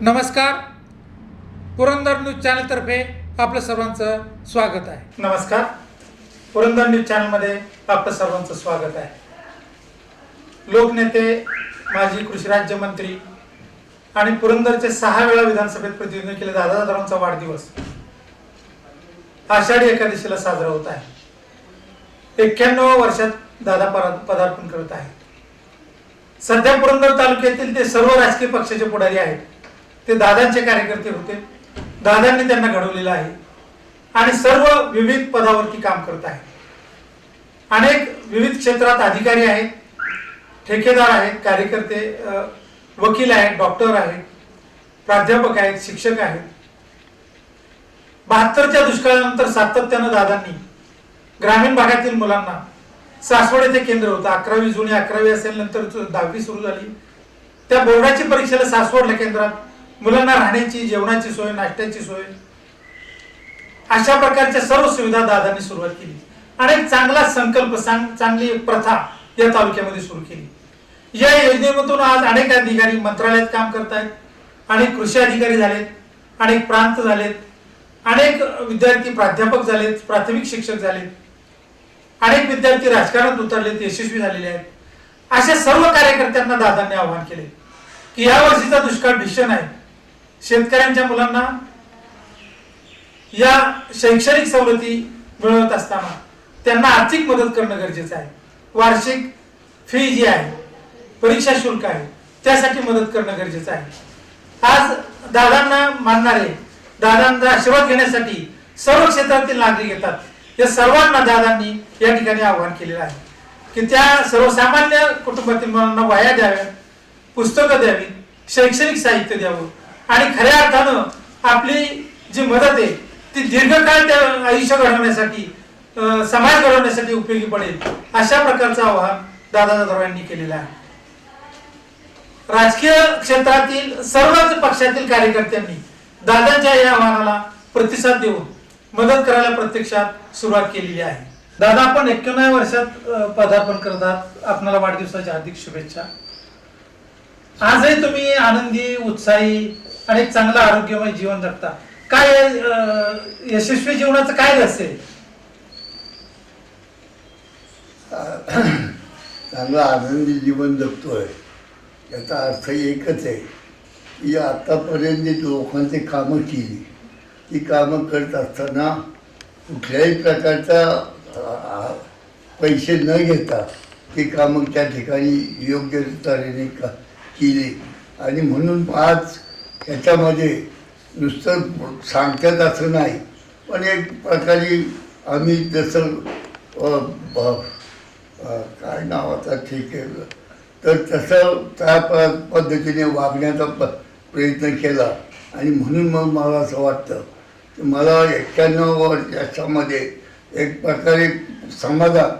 नमस्कार. पुरंदर न्यूज चॅनलतर्फे आपलं सर्वांचं स्वागत आहे. नमस्कार. पुरंदर न्यूज चॅनलमध्ये आपलं सर्वांचं स्वागत आहे. लोकनेते माजी कृषी राज्यमंत्री आणि पुरंदरचे सहा वेळा विधानसभेत प्रतिनिधित्व केले दादा वाढदिवस. आषाढी एकादशीला साजरा होत आहे. एक्क्याण्णव वर्षात दादा परा- पदार्पण करत आहे सध्या पुरंदर तालुक्यातील ते सर्व राजकीय पक्षाचे पुढारी आहेत. ते दादांचे कार्यकर्ते होते. दादांनी त्यांना घडवलेलं आहे. आणि सर्व विविध पदावरती काम करत आहे. अनेक विविध क्षेत्रात अधिकारी आहेत. ठेकेदार आहेत कार्यकर्ते वकील आहेत डॉक्टर आहेत प्राध्यापक आहेत शिक्षक आहेत. बहात्तरच्या दुष्काळानंतर सातत्यानं दादांनी ग्रामीण भागातील मुलांना सासवड येथे केंद्र होतं. अकरावी जुनी अकरावी असेल नंतर दहावी सुरू झाली. त्या बोर्डाची परीक्षेला सासवडल्या केंद्रात मुलांना राहण्याची जेवणाची सोय नाश्त्याची सोय. अशा प्रकारच्या सर्व सुविधा दादांनी सुरुवात केली. आणि एक चांगला संकल्प सांग चांगली प्रथा या तालुक्यामध्ये सुरू केली. या योजनेमधून आज अनेक अधिकारी मंत्रालयात काम करत आहेत. अनेक कृषी अधिकारी झालेत अनेक प्रांत झालेत. अनेक विद्यार्थी प्राध्यापक झालेत प्राथमिक शिक्षक झालेत. अनेक विद्यार्थी राजकारणात उतरलेत यशस्वी झालेले आहेत. अशा सर्व कार्यकर्त्यांना दादांनी आवाहन केले की या वर्षीचा दुष्काळ भीषण आहे. शेतकऱ्यांच्या मुलांना या शैक्षणिक सवलती मिळवत असताना त्यांना आर्थिक मदत करणं गरजेचं आहे. वार्षिक फी जी आहे परीक्षा शुल्क आहे त्यासाठी मदत करणं गरजेचं आहे. आज दादांना मानणारे दादांचा आशीर्वाद घेण्यासाठी सर्व क्षेत्रातील नागरिक येतात. या सर्वांना दादांनी या ठिकाणी आवाहन केलेलं आहे की त्या सर्वसामान्य कुटुंबातील मुलांना वाया द्याव्या पुस्तकं द्यावी शैक्षणिक साहित्य द्यावं. आणि खऱ्या अर्थानं आपली जी मदत आहे ती दीर्घकाळ त्या आयुष्य घडवण्यासाठी समाज घडवण्यासाठी उपयोगी पडेल अशा प्रकारचं आवाहन दादा जाधव यांनी केलेलं आहे. राजकीय क्षेत्रातील सर्वच पक्षातील कार्यकर्त्यांनी दादांच्या या आव्हानाला प्रतिसाद देऊन मदत करायला प्रत्यक्षात सुरुवात केलेली आहे. दादा आपण एक्क्याण्णव वर्षात पदार्पण करतात आपणाला वाढदिवसाच्या हार्दिक शुभेच्छा. आजही तुम्ही आनंदी उत्साही आणि एक चांगलं आरोग्यमय जीवन जगता. काय यशस्वी जीवनाचं काय असेल? आहे चांगलं आनंदी जीवन जगतोय. याचा अर्थ एकच आहे की आत्तापर्यंत जी लोकांची कामं केली ती कामं करत असताना कुठल्याही प्रकारचा पैसे न घेता ती कामं त्या ठिकाणी योग्य तऱ्हेने का केली. आणि म्हणून आज याच्यामध्ये नुसतं सांगतात असं नाही पण एक प्रकारे आम्ही जसं काय नाव आता काय ठीक आहे. तर तसं त्या प पद्धतीने वागण्याचा प प्रयत्न केला. आणि म्हणून मग मला असं वाटतं की मला एक्क्याण्णव वर्षामध्ये एक प्रकारे समाधान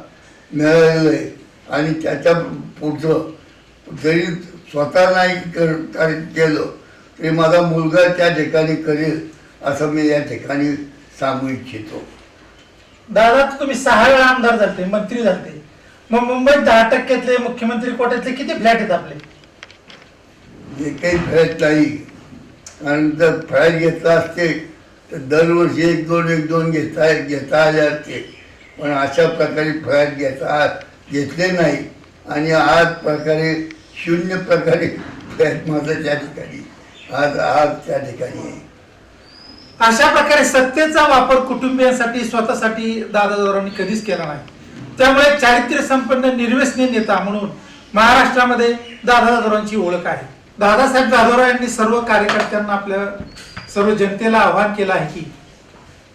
मिळालेलं आहे. आणि त्याच्या पुढचं जरी स्वतः नाही कर- केलं तरी माझा मुलगा त्या ठिकाणी करेल असं मी या ठिकाणी सांगू इच्छितो. दादा तुम्ही सहा वेळा आमदार झालते मंत्री झालते. मग मुंबईत दहा टक्क्यातले मुख्यमंत्री कोट्यातले किती फ्लॅट आहेत आपले? जे काही फ्लॅट नाही कारण जर फ्लॅट घेतला असते तर दरवर्षी एक दोन एक दोन घेता घेता आले असते. पण अशा प्रकारे फ्लॅट घेता घेतले नाही. आणि आज प्रकारे शून्य प्रकारे फ्लॅट माझं त्या ठिकाणी आज आज त्या ठिकाणी आहे. अशा प्रकारे सत्तेचा वापर कुटुंबियांसाठी स्वतःसाठी दादादारांनी कधीच केला नाही. त्यामुळे चारित्र्य संपन्न निर्व्यसनीय नेता म्हणून महाराष्ट्रामध्ये दादादादोरांची ओळख आहे. दादासाहेब दादोरा यांनी सर्व कार्यकर्त्यांना आपल्या सर्व जनतेला आवाहन केलं आहे की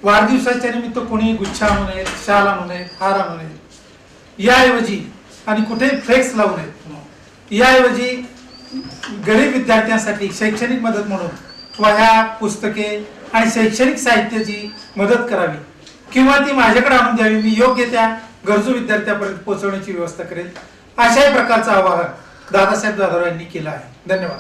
वाढदिवसाच्या निमित्त कोणी गुच्छा आणू नयेत शाल आणू नयेत हार आणू नयेत याऐवजी आणि कुठेही फ्लेक्स लावू नयेत याऐवजी गरीब विद्यार्थ्यांसाठी शैक्षणिक मदत म्हणून वह्या पुस्तके आणि शैक्षणिक साहित्याची मदत करावी. किंवा ती माझ्याकडे आणून द्यावी. मी योग्य त्या गरजू विद्यार्थ्यापर्यंत पोहोचवण्याची व्यवस्था करेल. अशाही प्रकारचं आवाहन दादासाहेब जाधव यांनी केलं आहे. धन्यवाद.